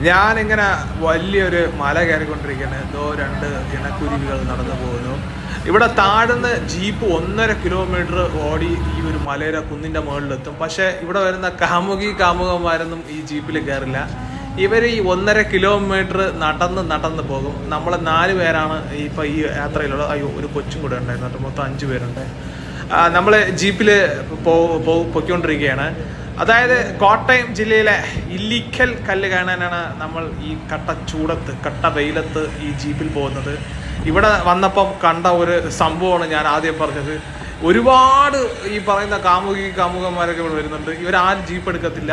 ഞാനിങ്ങനെ വലിയൊരു മല കയറിക്കൊണ്ടിരിക്കുകയാണ്. എന്തോ രണ്ട് ഇണക്കുരുവികൾ നടന്നു പോകുന്നു. ഇവിടെ താഴ്ന്ന് ജീപ്പ് ഒന്നര കിലോമീറ്റർ ഓടി ഈ ഒരു മലയുടെ കുന്നിന്റെ മുകളിലെത്തും. പക്ഷേ ഇവിടെ വരുന്ന കാമുകി കാമുകന്മാരൊന്നും ഈ ജീപ്പിൽ കയറില്ല. ഇവർ ഈ ഒന്നര കിലോമീറ്റർ നടന്ന് നടന്ന് പോകും. നമ്മൾ നാല് പേരാണ് ഇപ്പോൾ ഈ യാത്രയിലുള്ളത്. അയ്യോ ഒരു കൊച്ചും കൂടെ ഉണ്ടായിരുന്നു മൊത്തം അഞ്ച് പേരുണ്ട്. നമ്മൾ ജീപ്പിൽ പോ അതായത് കോട്ടയം ജില്ലയിലെ ഇല്ലിക്കൽ കല്ല് കാണാനാണ് നമ്മൾ ഈ കട്ട ചൂടത്ത് കട്ട വെയിലത്ത് ഈ ജീപ്പിൽ പോകുന്നത്. ഇവിടെ വന്നപ്പം കണ്ട ഒരു സംഭവമാണ് ഞാൻ ആദ്യം പറഞ്ഞത്. ഒരുപാട് ഈ പറയുന്ന കാമുകി കാമുകന്മാരൊക്കെ ഇവിടെ വരുന്നുണ്ട്. ഇവരാരും ജീപ്പ് എടുക്കത്തില്ല.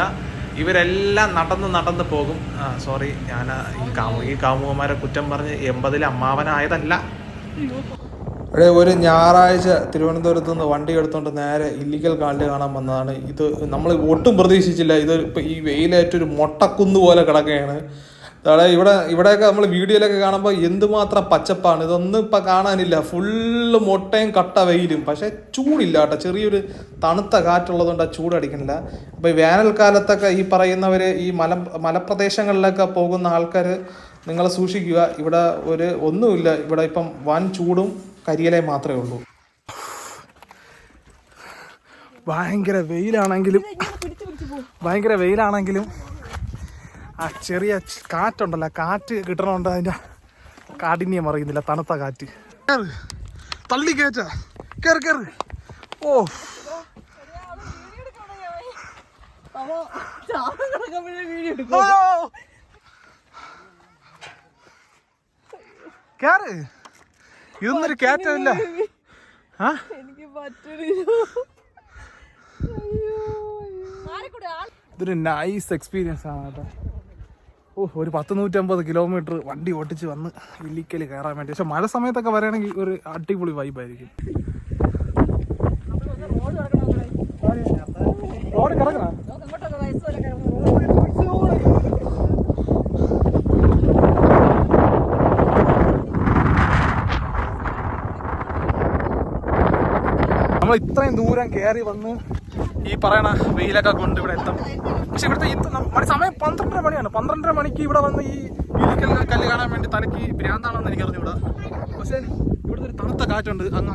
ഇവരെല്ലാം നടന്ന് നടന്ന് പോകും. സോറി ഞാൻ ഈ കാമുകി കാമുകന്മാരെ കുറ്റം പറഞ്ഞ് എൺപതിൽ അമ്മാവനായതല്ല. ഇവിടെ ഒരു ഞായറാഴ്ച തിരുവനന്തപുരത്ത് നിന്ന് വണ്ടി എടുത്തുകൊണ്ട് നേരെ ഇല്ലിക്കൽ കാലിൽ കാണാൻ വന്നതാണ്. ഇത് നമ്മൾ ഒട്ടും പ്രതീക്ഷിച്ചില്ല. ഇത് ഇപ്പം ഈ വെയിലേറ്റൊരു മൊട്ടക്കുന്ന് പോലെ കിടക്കുകയാണ്. അതായത് ഇവിടെ ഇവിടെയൊക്കെ നമ്മൾ വീഡിയോയിലൊക്കെ കാണുമ്പോൾ എന്തുമാത്രം പച്ചപ്പാണ്. ഇതൊന്നും ഇപ്പം കാണാനില്ല. ഫുള്ള് മുട്ടയും കട്ട വെയിലും. പക്ഷേ ചൂടില്ല കേട്ടോ. ചെറിയൊരു തണുത്ത കാറ്റുള്ളതുകൊണ്ട് ആ ചൂടടിക്കണില്ല അപ്പോൾ ഈ വേനൽക്കാലത്തൊക്കെ ഈ പറയുന്നവർ ഈ മല മലപ്രദേശങ്ങളിലൊക്കെ പോകുന്ന ആൾക്കാർ നിങ്ങൾ സൂക്ഷിക്കുക. ഇവിടെ ഒരു ഒന്നുമില്ല. ഇവിടെ ഇപ്പം വൻ ചൂടും കരിയലയും മാത്രമേ ഉള്ളൂ ഭയങ്കര വെയിലാണെങ്കിലും ഭയങ്കര വെയിലാണെങ്കിലും ആ ചെറിയ കാറ്റുണ്ടല്ലോ കാറ്റ് കിട്ടണോണ്ട് അതിന്റെ കാഠിന്യം അറിയുന്നില്ല തണുത്ത കാറ്റ് കേറ്. തള്ളി കയറ്റ കയറി കയറി ഓ ഓ. ഇതൊന്നൊരു കയറ്റമില്ല ആ? ഇതൊരു നൈസ് എക്സ്പീരിയൻസ് ആണ് കേട്ടോ. ഓ ഒരു പത്ത് നൂറ്റമ്പത് കിലോമീറ്റർ വണ്ടി ഓട്ടിച്ച് വന്ന് ഇല്ലിക്കൽ കയറാൻ വേണ്ടി. പക്ഷെ മഴ സമയത്തൊക്കെ വരികയാണെങ്കിൽ ഒരു അടിപൊളി വൈബായിരിക്കും റോഡ് കിടക്കണ നമ്മൾ ഇത്രയും ദൂരം കയറി വന്ന് ഈ പറയണ വെയിലൊക്കെ കൊണ്ട് ഇവിടെ എത്തണം. പക്ഷെ ഇവിടുത്തെ ഈ മണി സമയം പന്ത്രണ്ടര മണിയാണ്. പന്ത്രണ്ടര മണിക്ക് ഇവിടെ വന്ന് ഈ ഇലിക്കൽ കല്ല് കാണാൻ വേണ്ടി തനിക്ക് ഭ്രാന്താണെന്ന് എനിക്ക് ഇവിടെ പക്ഷെ ഇവിടുത്തെ ഒരു തണുത്ത കാറ്റുണ്ട്. അങ്ങ്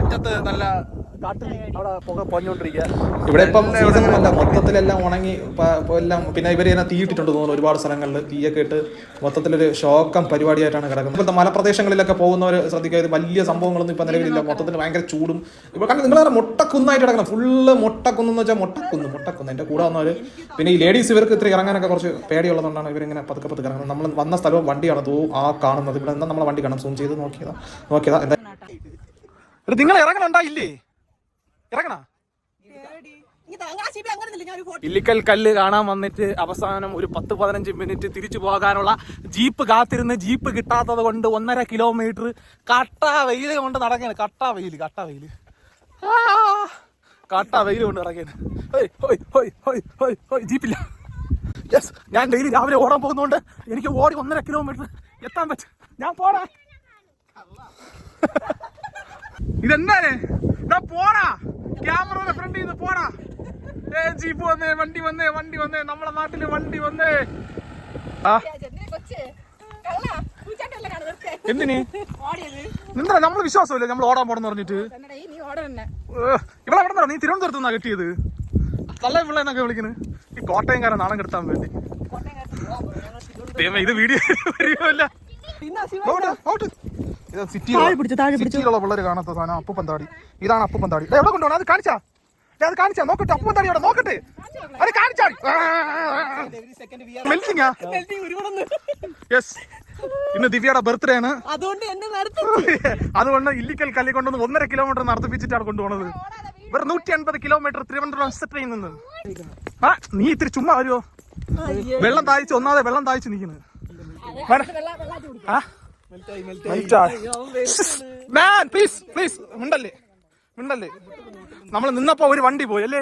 അറ്റത്ത് നല്ല കാട്ടിൽ അവിടെ പുക ഇവിടെ ഇപ്പം സീസണല്ല മൊത്തത്തിലെല്ലാം ഉണങ്ങി. പ- എല്ലാം പിന്നെ ഇവർ തന്നെ തീയിട്ടിട്ടുണ്ട് തോന്നുന്നു ഒരുപാട് സ്ഥലങ്ങളിൽ. തീയൊക്കെ ഇട്ട് മൊത്തത്തിലൊരു ഷോക്കം പരിപാടിയായിട്ടാണ് കിടക്കുന്നത്. ഇപ്പോഴത്തെ മലപ്രദേശങ്ങളിലൊക്കെ പോകുന്നവർ ശ്രദ്ധിക്കുക. ഇത് വലിയ സംഭവങ്ങളൊന്നും ഇപ്പം നിലവിലില്ല. മൊത്തത്തിൽ ഭയങ്കര ചൂടും. ഇപ്പോൾ കാരണം നിങ്ങൾ മുട്ടക്കുന്നായിട്ട് കിടക്കണം. ഫുള്ള് മുട്ടക്കുന്ന് എന്ന് വെച്ചാൽ മുട്ടക്കുന്ന് മുട്ടക്കുന്ന്. എന്റെ കൂടെ വന്നവർ പിന്നെ ഈ ലേഡീസ് ഇവർക്ക് ഇത്തിരി ഇറങ്ങാനൊക്കെ കുറച്ച് പേടിയുള്ളതുകൊണ്ടാണ് ഇവരിങ്ങനെ പതുക്കെ പതുക്കെ ഇറങ്ങുന്നത്. നമ്മൾ വന്ന സ്ഥലവും വണ്ടിയാണ് തോ ആ കാണുന്നത്. ഇവിടെ എന്താ നമ്മളെ വണ്ടി കാണാം. സൂം ചെയ്ത് നോക്കിയതാ. നോക്കിയതാ. എന്താ? നിങ്ങൾ ഇറങ്ങണുണ്ടാ ഇല്ലേ? ഇറങ്ങണ? ഇല്ലിക്കൽ കല്ല് കാണാൻ വന്നിട്ട് അവസാനം ഒരു പത്ത് പതിനഞ്ച് മിനിറ്റ് തിരിച്ചു പോകാനുള്ള ജീപ്പ് കാത്തിരുന്ന് ജീപ്പ് കിട്ടാത്തത് കൊണ്ട് ഒന്നര കിലോമീറ്റർ കട്ട വെയിൽ കൊണ്ട് നടക്കാണ്. കട്ട വെയിൽ കട്ട വെയിൽ. കട്ട വെയിൽ കൊണ്ട് നടക്കാണ്. ഹോയ്, ഹോയ്, ഹോയ്, ഹോയ്, ഹോയ്, ഹോയ്, ജീപ്പില്ല. യെസ് ഞാൻ ഡെയിലി രാവിലെ ഓടാൻ പോകുന്നതുകൊണ്ട് എനിക്ക് ഓടി ഒന്നര കിലോമീറ്റർ എത്താൻ പറ്റും. ഞാൻ പോടാ. ഇതെന്താണ്? പോ പോടാ ക്യാമറയുടെ ഫ്രണ്ടിൽ നിന്ന് പോടാ. ഏ ജീപ്പ് വന്നേ വണ്ടി വന്നേ വണ്ടി വന്നേ നമ്മളെ നാട്ടിൽ വണ്ടി വന്നേ. എന്തിനാ? നിന്നാ നമ്മൾ വിശ്വാസമില്ലേ നമ്മൾ ഓടാൻ പോണെന്ന് പറഞ്ഞിട്ട്. ഇവിടെ എവിടെ നീ തിരുവനന്തപുരത്ത് നിന്നാ കിട്ടിയത്? നല്ല പിള്ളേന്നൊക്കെ വിളിക്കുന്നത് ഈ കോട്ടയംകാരൻ നാണം കെടുത്താൻ വേണ്ടി. ദൈവമേ, ഇത് വീഡിയോ വരുമല്ല സിറ്റിയിലുള്ള പിള്ളേർ കാണാത്ത സാധനം അപ്പുപന്താടി ഇതാണ് അപ്പുപന്താടി ദേ, എവിടെ കൊണ്ടുപോകണം? അത് കാണിച്ചാ. ദേ, അത് കാണിച്ചാ. നോക്കട്ടെ അപ്പുപന്താടി അവിടെ നോക്കട്ടെ. അത് കാണിച്ചാടി മെൽറ്റിങ്ങാ യെസ് ഇന്ന് ദിവ്യയുടെ ബർത്ത്ഡേ ആണ്. അതുകൊണ്ട് എന്നെ നടത്തി അതുകൊണ്ട് ഇല്ലിക്കൽ കല്ലി കൊണ്ടുവന്ന് ഒന്നര കിലോമീറ്റർ നടത്തിപ്പിച്ചിട്ടാണ് കൊണ്ടുപോണത്. വെറും നൂറ്റി അൻപത് കിലോമീറ്റർ തിരുവനന്തപുരം സെറ്ററിൽ നിന്ന്. ആ നീ ഇത്തിരി ചുമ്മാ വരുമോ വെള്ളം താഴ്ച ഒന്നാതെ വെള്ളം താഴ്ച നിൽക്കുന്നത് മാൻ പ്ലീസ് പ്ലീസ് മിണ്ടല്ലേ? മിണ്ടല്ലേ? നമ്മൾ നിന്നപ്പോ ഒരു വണ്ടി പോയി അല്ലേ?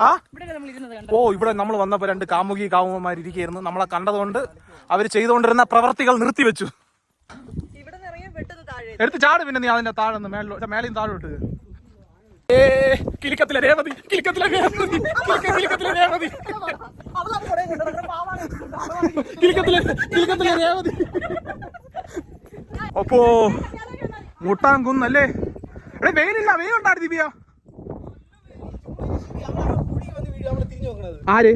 ആ? ഓ ഇവിടെ നമ്മൾ വന്നപ്പോ രണ്ട് കാമുകി കാമുകന്മാർ ഇരിക്കുകയായിരുന്നു. നമ്മളെ കണ്ടതുകൊണ്ട് അവർ ചെയ്തുകൊണ്ടിരുന്ന പ്രവർത്തികൾ നിർത്തിവെച്ചു. എടുത്ത് ചാട് പിന്നെ നീ അതിന്റെ താഴെ നിന്ന് മേളിലോ മേളിയും താഴോട്ട്. ഏ കിലിക്കത്തിലെ രേവതി കിലിക്കത്തിലെ രേവതി കിലിക്ക- കിലിക്കത്തിലെ രേവതി. കിലുക്കത്തിൽ കിലുക്കത്തിൽ രേവതി. അപ്പോ മുട്ടാൻ കുന്നല്ലേ? എടേ വെയിലില്ല വെയിൽ ഉണ്ടാ ദിവ്യ. ആര്?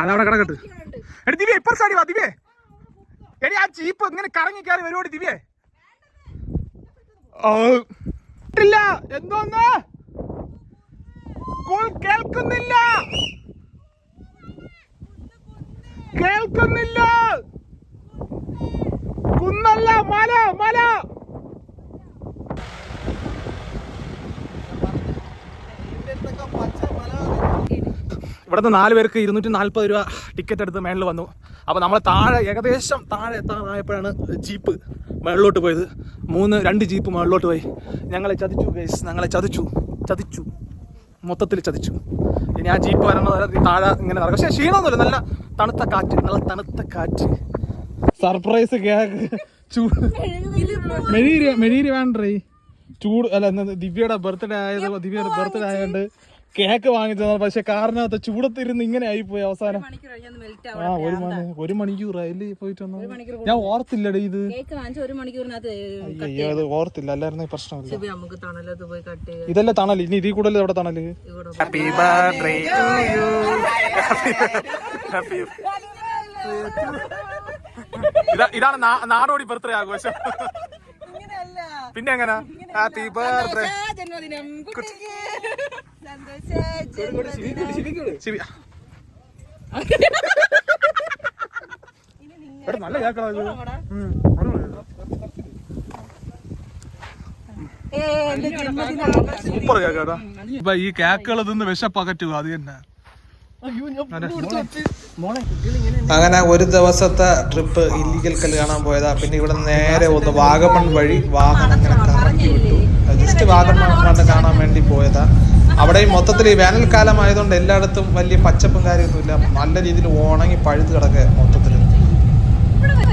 അതവിടെ കിടക്കട്ട്. എടി ദിവ്യ ഇപ്പൊ സാടി വാ ദിവ്യേ. എടി ആ ജീപ്പ് ഇങ്ങനെ കറങ്ങി കയറി വരുവാടി ദിവ്യേ. കേൾക്കുന്നില്ല. കേൾക്കുന്നില്ല കുന്നല്ല മല മല ഇവിടുന്ന് നാല് പേർക്ക് ഇരുന്നൂറ്റി നാല്പത് രൂപ ടിക്കറ്റ് എടുത്ത് മേളിൽ വന്നു. അപ്പോൾ നമ്മൾ താഴെ ഏകദേശം താഴെ എത്താറായപ്പോഴാണ് ജീപ്പ് മേളിലോട്ട് പോയത്. മൂന്ന് രണ്ട് ജീപ്പ് മേളിലോട്ട് പോയി. ഞങ്ങളെ ചതിച്ചു ഗൈസ് ഞങ്ങളെ ചതിച്ചു. ചതിച്ചു. മൊത്തത്തിൽ ചതിച്ചു. ഇനി ആ ജീപ്പ് വരണ താഴെ ഇങ്ങനെ നടക്കും. പക്ഷേ ക്ഷീണമൊന്നുമില്ല. നല്ല തണുത്ത കാറ്റ്. നല്ല തണുത്ത കാറ്റ്. സർപ്രൈസ് കേക്ക് ചൂട് മെഴീരി വേണ്ടേ ചൂട് അല്ല ദിവ്യയുടെ ബർത്ത്ഡേ ആയത് ദിവ്യയുടെ ബർത്ത്ഡേ ആയതുകൊണ്ട് കേക്ക് വാങ്ങിച്ചു പക്ഷെ കാറിനകത്ത് ചൂടത്തിരുന്ന് ഇങ്ങനെ ആയിപ്പോയി അവസാനം. മണിക്കൂർ കഴിഞ്ഞൊന്ന് മെൽറ്റ് ആ ഒരു മണി ഒരു മണിക്കൂറായില്ലേ പോയിട്ട് വന്നു ഞാൻ ഓർത്തില്ലടേ ഇത്. അയ്യോ അത് ഓർത്തില്ല. അല്ലായിരുന്നു പ്രശ്നമില്ല. ഇതല്ല നമുക്ക് തണലത്ത് പോയി കട്ട് ചെയ്ത് ഇതല്ലേ തണൽ? ഇനി ഇതിൽ കൂടുതൽ എവിടെ തണൽ? ഇവിടെ happy birthday to you happy ഇതാണ് നാടോടി ബർത്ത്ഡേ ആഘോഷം. പിന്നെ എങ്ങനെ? ഹാപ്പി ബർത്ത്ഡേ ജന്മദിനം. നല്ല ജന്മദിനം സൂപ്പർ കേക്കാട്ടാ ഈ കേക്കുകൾ തിന്ന് വിശപ്പകറ്റുക അത് തന്നെ. അങ്ങനെ ഒരു ദിവസത്തെ ട്രിപ്പ് ഇല്ലീഗൽ കല്ല് കാണാൻ പോയതാ. പിന്നെ ഇവിടെ നേരെ ഒന്ന് വാഗമൺ വഴി വാഹനം ഇങ്ങനെ കറക്കി വിട്ടു. ജസ്റ്റ് വാഗമൺ കാണാൻ വേണ്ടി പോയതാ. അവിടെ ഈ മൊത്തത്തിൽ ഈ വേനൽക്കാലം ആയതുകൊണ്ട് എല്ലായിടത്തും വലിയ പച്ചപ്പും കാര്യമൊന്നുമില്ല. നല്ല രീതിയിൽ ഉണങ്ങി പഴുത്ത് കിടക്കുക മൊത്തത്തിൽ